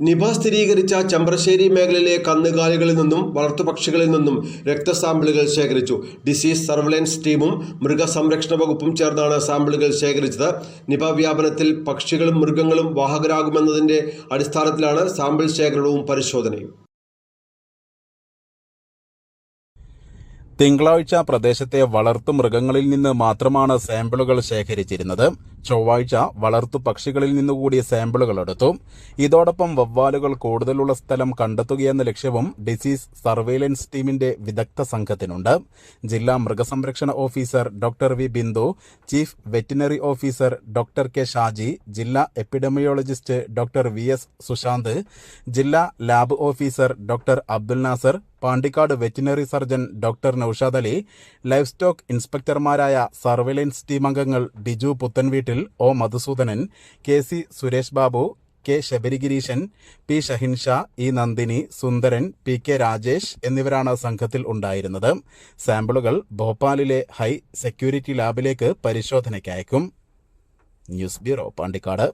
Nipah സ്ഥിരീകരിച്ച ചമ്പ്രശ്ശേരി മേഖലയിലെ കന്നുകാലികളിൽ നിന്നും വളർത്തുപക്ഷികളിൽ നിന്നും രക്തസാമ്പിളുകൾ ശേഖരിച്ചു. ഡിസീസ് സർവലൻസ് ടീമും മൃഗസംരക്ഷണ വകുപ്പും ചേർന്നാണ് സാമ്പിളുകൾ ശേഖരിച്ചത്. നിപ വ്യാപനത്തിൽ പക്ഷികളും മൃഗങ്ങളും വാഹകരാകുമെന്നതിന്റെ അടിസ്ഥാനത്തിലാണ് സാമ്പിൾ ശേഖരണവും പരിശോധനയും. തിങ്കളാഴ്ച പ്രദേശത്തെ വളർത്തു മൃഗങ്ങളിൽ നിന്ന് മാത്രമാണ് സാമ്പിളുകൾ ശേഖരിച്ചിരുന്നത്. ചൊവ്വാഴ്ച വളർത്തു പക്ഷികളിൽ നിന്നുകൂടി സാമ്പിളുകൾ എടുത്തു. ഇതോടൊപ്പം വവ്വാലുകൾ കൂടുതലുള്ള സ്ഥലം കണ്ടെത്തുകയെന്ന ലക്ഷ്യവും ഡിസീസ് സർവൈലൻസ് ടീമിന്റെ വിദഗ്ധ സംഘത്തിനുണ്ട്. ജില്ലാ മൃഗസംരക്ഷണ officer doctor V Bindu chief veterinary officer doctor K Shaji ജില്ലാ epidemiologist doctor V S Sushanth ജില്ലാ lab officer doctor Abdul Nasar Pandikkad veterinary surgeon doctor Noushad Ali livestock ഇൻസ്പെക്ടർമാരായ surveillance team അംഗങ്ങൾ Diju Puthanveettil O Madhusoodanan K C Suresh Babu K Sabarigireesan P Shahinsha E Nandini Sundaran P K Rajesh എന്നിവരാണ് സംഘത്തിൽ ഉണ്ടായിരുന്നത്. സാമ്പിളുകൾ ഭോപ്പാലിലെ high security ലാബിലേക്ക് പരിശോധനയ്ക്കയക്കും news bureau Pandikkad.